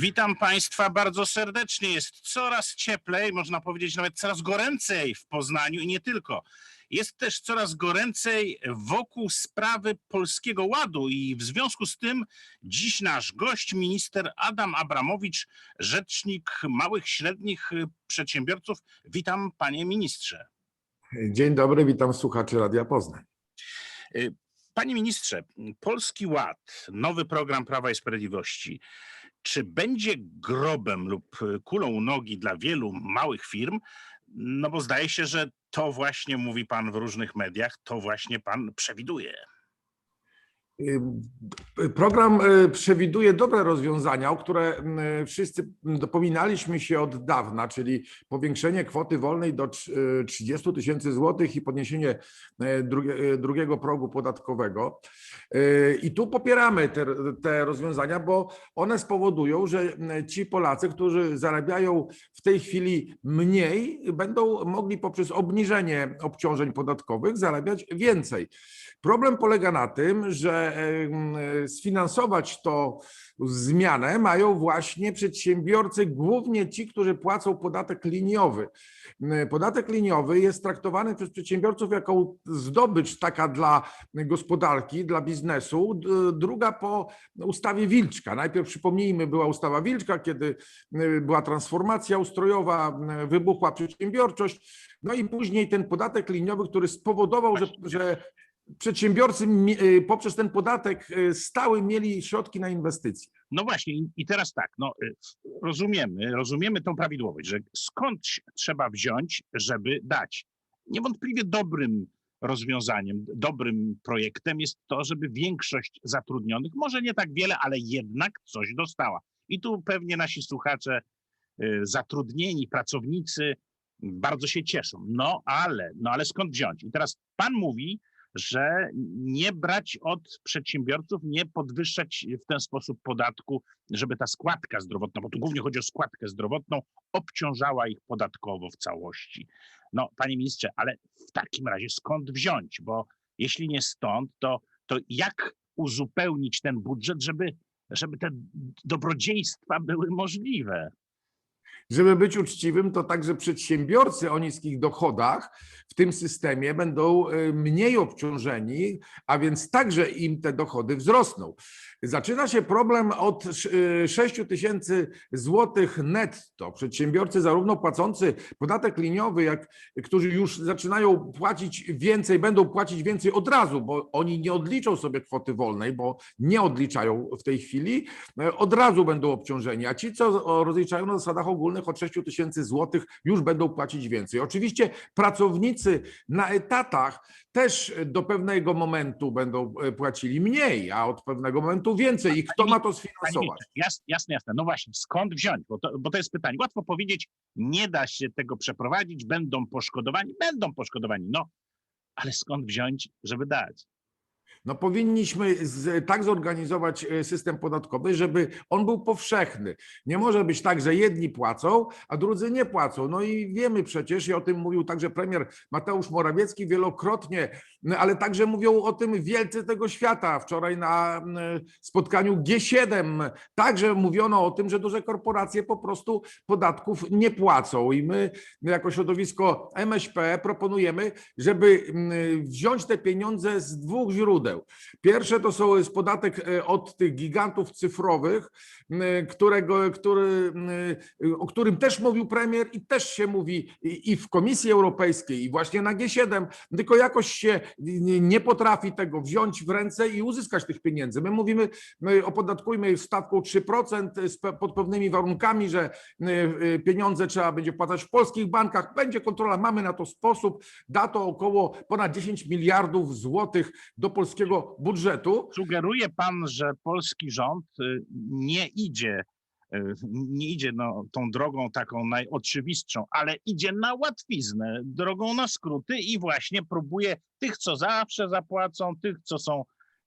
Witam Państwa bardzo serdecznie. Jest coraz cieplej, można powiedzieć nawet coraz goręcej w Poznaniu i nie tylko. Jest też coraz goręcej wokół sprawy Polskiego Ładu i w związku z tym dziś nasz gość, minister Adam Abramowicz, rzecznik małych, średnich przedsiębiorców. Witam panie ministrze. Dzień dobry, witam słuchaczy Radia Poznań. Panie ministrze, Polski Ład, nowy program Prawa i Sprawiedliwości, czy będzie grobem lub kulą u nogi dla wielu małych firm? No bo zdaje się, że to właśnie mówi pan w różnych mediach, to właśnie pan przewiduje. Program przewiduje dobre rozwiązania, o które wszyscy dopominaliśmy się od dawna, czyli powiększenie kwoty wolnej do 30 tysięcy złotych i podniesienie drugiego progu podatkowego. I tu popieramy te, te rozwiązania, bo one spowodują, że ci Polacy, którzy zarabiają w tej chwili mniej, będą mogli poprzez obniżenie obciążeń podatkowych zarabiać więcej. Problem polega na tym, że sfinansować to zmianę mają właśnie przedsiębiorcy, głównie ci, którzy płacą podatek liniowy. Podatek liniowy jest traktowany przez przedsiębiorców jako zdobycz taka dla gospodarki, dla biznesu, druga po ustawie Wilczka. Najpierw przypomnijmy, była ustawa Wilczka, kiedy była transformacja ustrojowa, wybuchła przedsiębiorczość, no i później ten podatek liniowy, który spowodował, że, że przedsiębiorcy poprzez ten podatek stały mieli środki na inwestycje. No właśnie, i teraz tak, no, rozumiemy, rozumiemy tą prawidłowość, że skąd trzeba wziąć, żeby dać. Niewątpliwie dobrym rozwiązaniem, dobrym projektem jest to, żeby większość zatrudnionych, może nie tak wiele, ale jednak coś dostała. I tu pewnie nasi słuchacze, zatrudnieni, pracownicy bardzo się cieszą. No ale, no ale skąd wziąć? I teraz pan mówi, że nie brać od przedsiębiorców, nie podwyższać w ten sposób podatku, żeby ta składka zdrowotna, bo tu głównie chodzi o składkę zdrowotną, obciążała ich podatkowo w całości. No, panie ministrze, ale w takim razie skąd wziąć? Bo jeśli nie stąd, to, to jak uzupełnić ten budżet, żeby, żeby te dobrodziejstwa były możliwe? Żeby być uczciwym, to także przedsiębiorcy o niskich dochodach w tym systemie będą mniej obciążeni, a więc także im te dochody wzrosną. Zaczyna się problem od 6 tysięcy złotych netto. Przedsiębiorcy zarówno płacący podatek liniowy, jak którzy już zaczynają płacić więcej, będą płacić więcej od razu, bo oni nie odliczą sobie kwoty wolnej, bo nie odliczają w tej chwili, od razu będą obciążeni, a ci, co rozliczają na zasadach ogólnych od 6 tysięcy złotych, już będą płacić więcej. Oczywiście pracownicy na etatach też do pewnego momentu będą płacili mniej, a od pewnego momentu więcej. I kto ma to sfinansować? Jasne, jasne, jasne. No właśnie, skąd wziąć? Bo to, bo to jest pytanie. Łatwo powiedzieć, nie da się tego przeprowadzić, będą poszkodowani, będą poszkodowani. No, ale skąd wziąć, żeby dać? No powinniśmy z, tak zorganizować system podatkowy, żeby on był powszechny. Nie może być tak, że jedni płacą, a drudzy nie płacą. No i wiemy przecież, i o tym mówił także premier Mateusz Morawiecki wielokrotnie, ale także mówią o tym wielcy tego świata. Wczoraj na spotkaniu G7 także mówiono o tym, że duże korporacje po prostu podatków nie płacą. I my jako środowisko MŚP proponujemy, żeby wziąć te pieniądze z dwóch źródeł. Pierwsze to są, jest podatek od tych gigantów cyfrowych, którego, który, o którym też mówił premier i też się mówi i w Komisji Europejskiej i właśnie na G7, tylko jakoś się nie potrafi tego wziąć w ręce i uzyskać tych pieniędzy. My mówimy, my opodatkujmy stawką 3% pod pewnymi warunkami, że pieniądze trzeba będzie płacać w polskich bankach, będzie kontrola, mamy na to sposób, da to około ponad 10 miliardów złotych do polskiego budżetu. Sugeruje pan, że polski rząd nie idzie, nie idzie no, tą drogą taką najoczywistszą, ale idzie na łatwiznę, drogą na skróty i właśnie próbuje tych, co zawsze zapłacą, tych, co są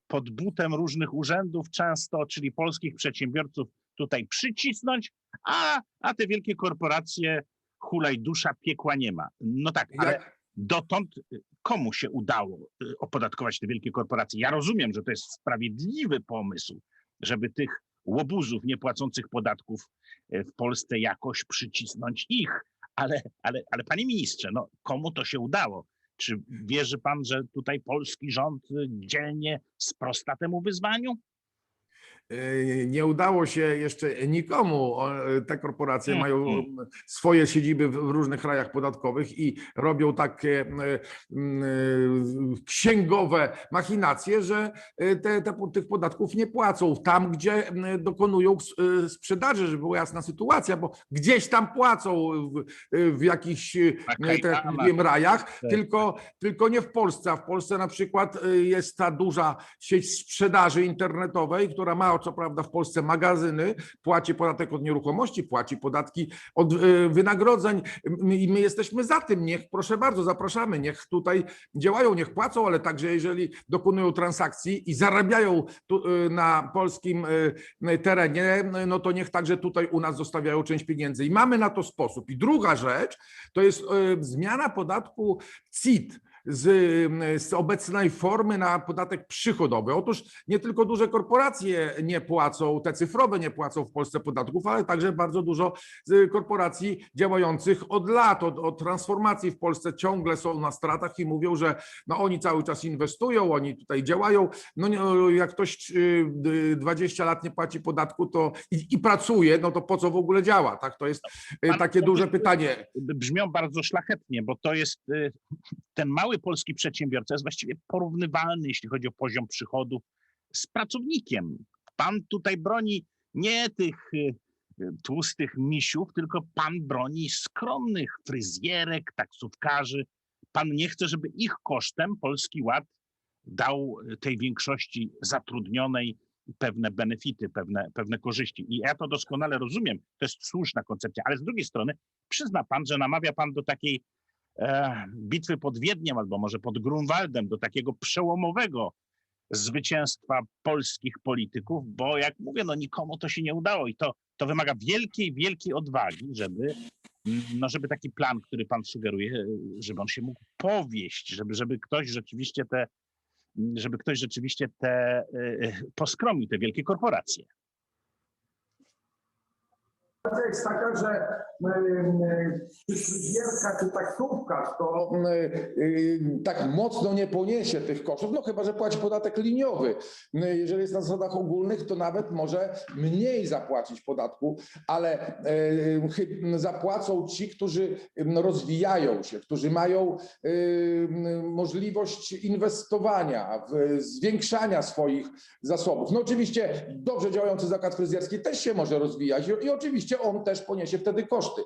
pod butem różnych urzędów często, czyli polskich przedsiębiorców tutaj przycisnąć, a, a te wielkie korporacje hulaj dusza, piekła nie ma. No tak, ale dotąd komu się udało y, opodatkować te wielkie korporacje? Ja rozumiem, że to jest sprawiedliwy pomysł, żeby tych łobuzów niepłacących podatków e, w Polsce jakoś przycisnąć ich. Ale, ale, ale panie ministrze, no komu to się udało? Czy wierzy pan, że tutaj polski rząd y, dzielnie sprosta temu wyzwaniu? E, Nie udało się jeszcze nikomu. E, Te korporacje Mm, mają mm. swoje siedziby w różnych krajach podatkowych i robią takie e, m, e, księgowe machinacje, że te, te, tych podatków nie płacą tam, gdzie dokonują sprzedaży, żeby była jasna sytuacja, bo gdzieś tam płacą w, w jakichś tak jak mówiłem, rajach, tylko, tylko nie w Polsce. A w Polsce na przykład jest ta duża sieć sprzedaży internetowej, która ma co prawda w Polsce magazyny, płaci podatek od nieruchomości, płaci podatki od y, wynagrodzeń i my jesteśmy za tym. Niech, proszę bardzo, zapraszamy, niech tutaj działają, niech płacą, ale także jeżeli dokonują transakcji i zarabiają tu, y, na polskim y, terenie, no to niech także tutaj u nas zostawiają część pieniędzy. I mamy na to sposób. I druga rzecz, to jest zmiana podatku CIT z, z obecnej formy na podatek przychodowy. Otóż nie tylko duże korporacje nie płacą, te cyfrowe nie płacą w Polsce podatków, ale także bardzo dużo z korporacji działających od lat, od, od transformacji w Polsce ciągle są na stratach i mówią, że no oni cały czas inwestują, oni tutaj działają. No nie, jak ktoś y, y, 20 lat nie płaci podatku to i, i pracuje, no to po co w ogóle działa? Tak? To jest y, takie duże pytanie. brzmią bardzo szlachetnie, bo to jest y, ten mały polski przedsiębiorca jest właściwie porównywalny, jeśli chodzi o poziom przychodów z pracownikiem. Pan tutaj broni nie tych y, y, tłustych misiów, tylko pan broni skromnych fryzjerek, taksówkarzy. Pan nie chce, żeby ich kosztem Polski Ład dał y, tej większości zatrudnionej pewne benefity, pewne, pewne korzyści. I ja to doskonale rozumiem, to jest słuszna koncepcja, ale z drugiej strony przyzna pan, że namawia pan do takiej bitwy pod Wiedniem albo może pod Grunwaldem, do takiego przełomowego zwycięstwa polskich polityków, bo jak mówię, no nikomu to się nie udało i to, to wymaga wielkiej, wielkiej odwagi, żeby, no żeby taki plan, który pan sugeruje, e, żeby on się mógł powieść, żeby, żeby ktoś rzeczywiście te, żeby ktoś rzeczywiście te e, e, poskromił te wielkie korporacje. Sytuacja jest taka, że fryzjerka czy taksówkarz to y, tak mocno nie poniesie tych kosztów, no chyba, że płaci podatek liniowy. Jeżeli jest na zasadach ogólnych, to nawet może mniej zapłacić podatku, ale zapłacą ci, którzy rozwijają się, którzy mają możliwość inwestowania, zwiększania swoich zasobów. No oczywiście dobrze działający zakład fryzjerski też się może rozwijać i, i oczywiście on też poniesie wtedy koszty.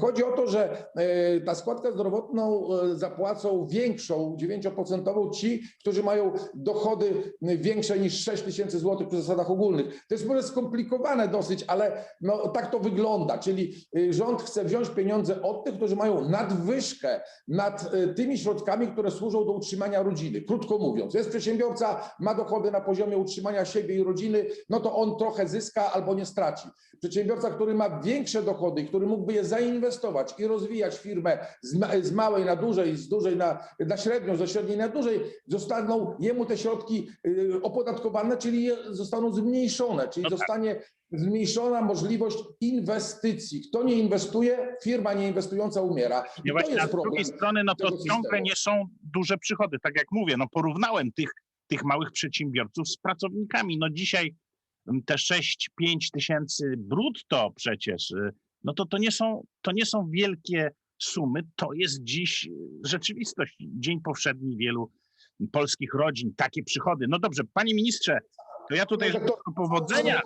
Chodzi o to, że e, ta składkę zdrowotną e, zapłacą większą, 9% ci, którzy mają dochody większe niż 6 tysięcy złotych przy zasadach ogólnych. To jest może skomplikowane dosyć, ale no, tak to wygląda. Czyli e, rząd chce wziąć pieniądze od tych, którzy mają nadwyżkę nad tymi środkami, które służą do utrzymania rodziny. Krótko mówiąc, jest przedsiębiorca, ma dochody na poziomie utrzymania siebie i rodziny, no to on trochę zyska albo nie straci. Przedsiębiorca, który ma większe dochody, który mógłby je zainwestować i rozwijać firmę z, ma, z małej na dużej, z dużej na, na średnią, ze średniej na dużej, zostaną jemu te środki y, opodatkowane, czyli zostaną zmniejszone, czyli tak. zostanie zmniejszona możliwość inwestycji. Kto nie inwestuje, firma nieinwestująca umiera. I Nie właśnie, jest z drugiej problem. strony, no to ciągle systemu. nie są duże przychody. Tak jak mówię, no porównałem tych, tych małych przedsiębiorców z pracownikami. No dzisiaj mm, te 6-5 tysięcy brutto przecież, y, no to to nie są, to nie są wielkie sumy. To jest dziś y, rzeczywistość. Dzień powszedni wielu polskich rodzin, takie przychody. No dobrze, panie ministrze, to ja tutaj doktorze, życzę powodzenia.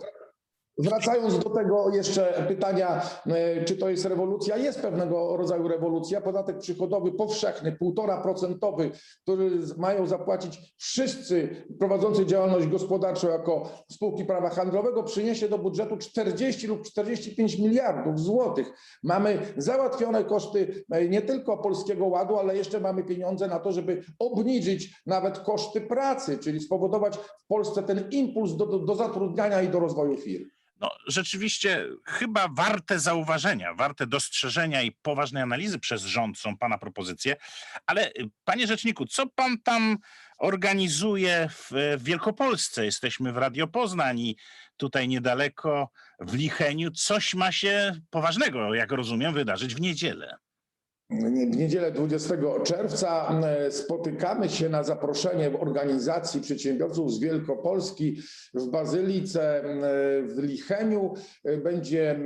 Wracając do tego jeszcze pytania, e, czy to jest rewolucja? Jest pewnego rodzaju rewolucja. Podatek przychodowy powszechny, półtora procentowy, który mają zapłacić wszyscy prowadzący działalność gospodarczą jako spółki prawa handlowego, przyniesie do budżetu 40 lub 45 miliardów złotych. Mamy załatwione koszty e, nie tylko Polskiego Ładu, ale jeszcze mamy pieniądze na to, żeby obniżyć nawet koszty pracy, czyli spowodować w Polsce ten impuls do, do zatrudniania i do rozwoju firm. No, rzeczywiście chyba warte zauważenia, warte dostrzeżenia i poważnej analizy przez rząd są pana propozycje. Ale y, panie rzeczniku, co pan tam organizuje w, w Wielkopolsce. Jesteśmy w Radio Poznań i tutaj niedaleko w Licheniu coś ma się poważnego, jak rozumiem, wydarzyć w niedzielę. W niedzielę 20 czerwca e, spotykamy się na zaproszenie organizacji przedsiębiorców z Wielkopolski w Bazylice e, w Licheniu. E, Będzie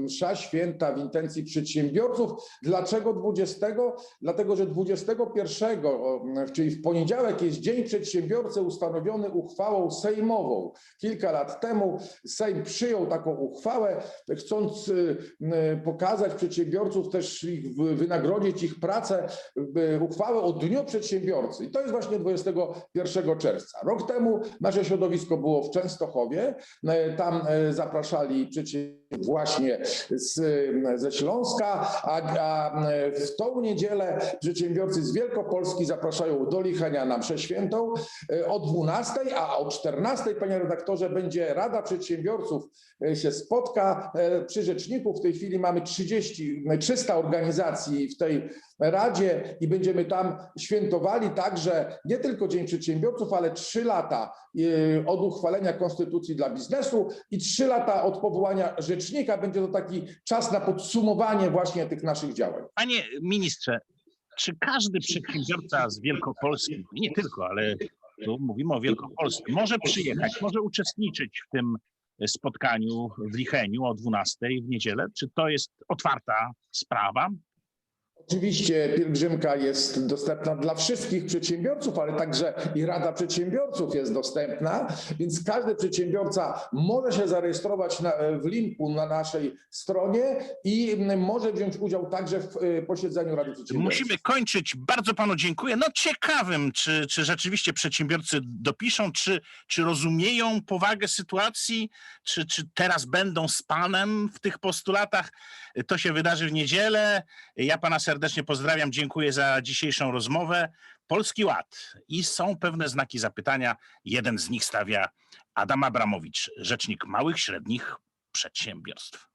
msza święta w intencji przedsiębiorców. Dlaczego 20? Dlatego, że 21, o, czyli w poniedziałek jest Dzień Przedsiębiorcy ustanowiony uchwałą sejmową. Kilka lat temu Sejm przyjął taką uchwałę, chcąc pokazać przedsiębiorców, też ich wy- wynagrodzić ich pracę, uchwałę o Dniu Przedsiębiorcy. I to jest właśnie 21 czerwca. Rok temu nasze środowisko było w Częstochowie. E, Tam e, zapraszali przedsiębiorców właśnie z, ze Śląska, a, a w tą niedzielę przedsiębiorcy z Wielkopolski zapraszają do Lichenia na mszę świętą e, o 12, a o 14, panie redaktorze, będzie Rada Przedsiębiorców e, się spotka e, przy rzeczniku. W tej chwili mamy 30, 300 organizacji w tej Radzie i będziemy tam świętowali także nie tylko Dzień Przedsiębiorców, ale trzy lata od uchwalenia Konstytucji dla biznesu i trzy lata od powołania rzecznika. Będzie to taki czas na podsumowanie właśnie tych naszych działań. Panie ministrze, czy każdy przedsiębiorca z Wielkopolski, nie tylko, ale tu mówimy o Wielkopolsce, może przyjechać, może uczestniczyć w tym spotkaniu w Licheniu o 12 w niedzielę? Czy to jest otwarta sprawa? Oczywiście pielgrzymka jest dostępna dla wszystkich przedsiębiorców, ale także i Rada Przedsiębiorców jest dostępna, więc każdy przedsiębiorca może się zarejestrować na, w linku na naszej stronie i mm, może wziąć udział także w y, posiedzeniu Rady Przedsiębiorców. Musimy kończyć. Bardzo panu dziękuję. No ciekawym, czy, czy rzeczywiście przedsiębiorcy dopiszą, czy, czy rozumieją powagę sytuacji, czy, czy teraz będą z panem w tych postulatach. To się wydarzy w niedzielę. Ja pana serdecznie pozdrawiam. Dziękuję za dzisiejszą rozmowę. Polski Ład. I są pewne znaki zapytania. Jeden z nich stawia Adam Abramowicz, rzecznik małych, średnich przedsiębiorstw.